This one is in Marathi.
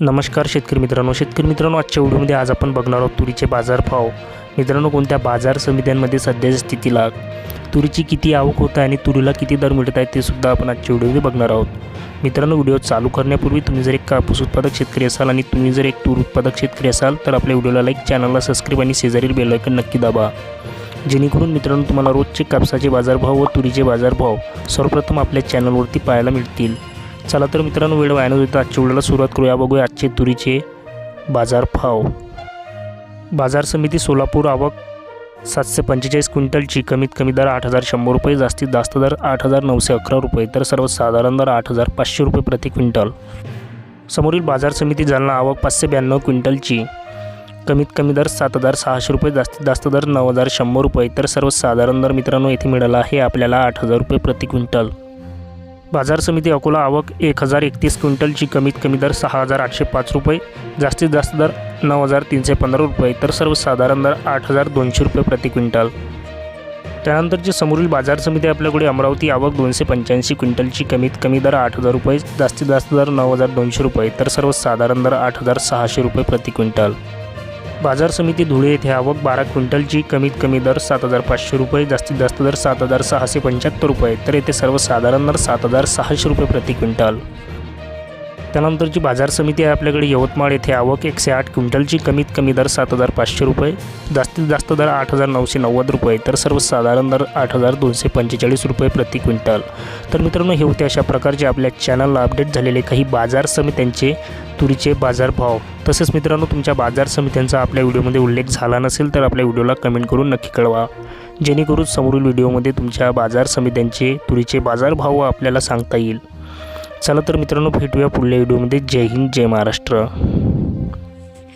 नमस्कार शेतकरी मित्रांनो. शेतकरी मित्रांनो आजच्या व्हिडिओमध्ये आज आपण बघणार आहोत तुरीचे बाजारभाव मित्रांनो कोणत्या बाजार समित्यांमध्ये सध्याच्या स्थितीला तुरीची किती आवक होत आहे आणि तुरीला किती दर मिळत आहे ते सुद्धा आपण आजच्या व्हिडिओमध्ये बघणार आहोत. मित्रांनो व्हिडिओ चालू करण्यापूर्वी तुम्ही जर एक कापूस उत्पादक शेतकरी असाल आणि तुम्ही जर एक तूर उत्पादक शेतकरी असाल तर आपल्या व्हिडिओला लाईक चॅनलला सबस्क्राईब आणि शेजारील बेलायकन नक्की दाबा. जेणेकरून मित्रांनो तुम्हाला रोजचे कापसाचे बाजारभाव व तुरीचे बाजारभाव सर्वप्रथम आपल्या चॅनलवरती पाहायला मिळतील. चला तर मित्रांनो वेळ वाया न देता आजच्या वेळेला सुरुवात करूया. बघूया आजचे तुरीचे बाजार भाव. बाजार समिती सोलापूर आवक सातशे पंचेचाळीस क्विंटलची. कमीत कमी दर आठ हजार शंभर रुपये जास्तीत जास्त दर आठ हजार नऊशे अकरा रुपये तर सर्वसाधारण दर आठ हजार पाचशे रुपये प्रति क्विंटल. समोरील बाजार समिती जालना आवक पाचशे ब्याण्णव क्विंटलची. कमीत कमी दर सात हजार सहाशे रुपये जास्तीत जास्त दर नऊ हजार शंभर रुपये तर सर्वसाधारण दर मित्रांनो येथे मिळाला आहे आपल्याला आठ हजार रुपये प्रति क्विंटल. बाजार समिती अकोला आवक एक हजार एकतीस क्विंटलची कमीत कमी दर सहा हजार आठशे पाच रुपये जास्तीत जास्त दर नऊ हजार तीनशे पंधरा रुपये तर सर्वसाधारण दर आठ हजार दोनशे रुपये प्रति क्विंटल. त्यानंतरची समोरील बाजार समिती आपल्याकडे अमरावती आवक दोनशे पंच्याऐंशी क्विंटलची कमीत कमी दर आठ हजार रुपये जास्तीत जास्त दर नऊ हजार दोनशे रुपये तर सर्वसाधारण दर आठ हजार सहाशे रुपये प्रति क्विंटल. बाजार समिती धुळे येथे आवक बारा क्विंटलची कमीत कमी दर सात हजार पाचशे रुपये जास्तीत जास्त दर सात हजार सहाशे पंच्याहत्तर रुपये तर येथे सर्वसाधारण दर सात हजार सहाशे रुपये प्रति क्विंटल. त्यानंतरची बाजार समिती आहे आपल्याकडे यवतमाळ येथे आवक एकशे आठ क्विंटलची कमीत कमी दर सात हजार पाचशे रुपये जास्तीत जास्त दर आठ हजार नऊशे नव्वद रुपये तर सर्वसाधारण दर आठ हजार दोनशे पंचेचाळीस रुपये प्रति क्विंटल. तर मित्रांनो हे होते अशा प्रकारचे आपल्या चॅनलला अपडेट झालेले काही बाजार समित्यांचे तुरीचे बाजारभाव. तसेच मित्रांनो तुमच्या बाजार समित्यांचा आपल्या व्हिडिओमध्ये उल्लेख झाला नसेल तर आपल्या व्हिडिओला कमेंट करून नक्की कळवा. जेणेकरून समोरील व्हिडिओमध्ये तुमच्या बाजार समित्यांचे तुरीचे बाजारभाव आपल्याला सांगता येईल. चला तर मित्रांनो भेटूया पुढल्या व्हिडिओमध्ये. जय हिंद जय महाराष्ट्र.